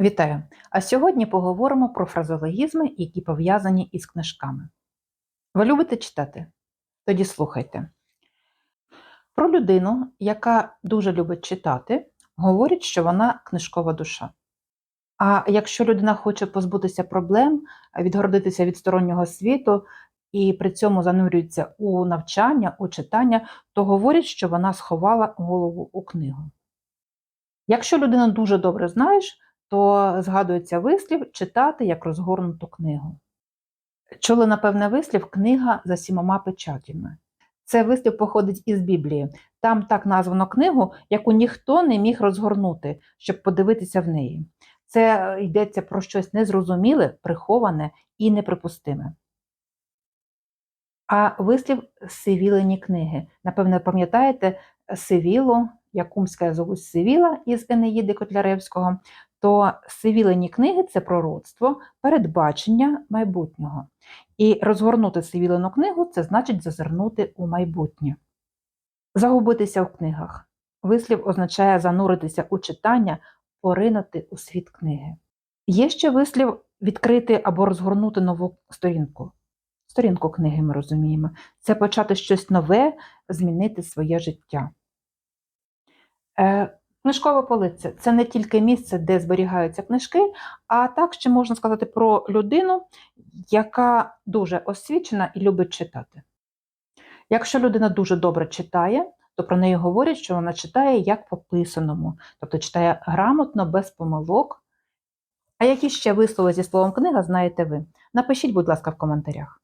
Вітаю! А сьогодні поговоримо про фразологізми, які пов'язані із книжками. Ви любите читати? Тоді слухайте. Про людину, яка дуже любить читати, говорять, що вона книжкова душа. А якщо людина хоче позбутися проблем, відгородитися від стороннього світу і при цьому занурюється у навчання, у читання, то говорять, що вона сховала голову у книгу. Якщо людину дуже добре знаєш, то згадується вислів читати як розгорнуту книгу. Чули, напевне, вислів книга за сімома печатями. Це вислів походить із Біблії. Там так названо книгу, яку ніхто не міг розгорнути, щоб подивитися в неї. Це е, йдеться про щось незрозуміле, приховане і неприпустиме. А вислів сивілені книги. Напевне, пам'ятаєте Сивілу, Якумська зовуть Сивіла із Енеїди Котляревського, то сивілені книги це пророцтво, передбачення майбутнього. І розгорнути сивілену книгу це значить зазирнути у майбутнє. Загубитися в книгах. Вислів означає зануритися у читання, поринути у світ книги. Є ще вислів відкрити або розгорнути нову сторінку. Сторінку книги ми розуміємо. Це почати щось нове, змінити своє життя. Е, Книжкова полиця це не тільки місце, де зберігаються книжки, а так ще можна сказати про людину, яка дуже освічена і любить читати. Якщо людина дуже добре читає, то про неї говорять, що вона читає як по писаному, тобто читає грамотно, без помилок. А які ще вислови зі словом книга знаєте ви? Напишіть, будь ласка, в коментарях.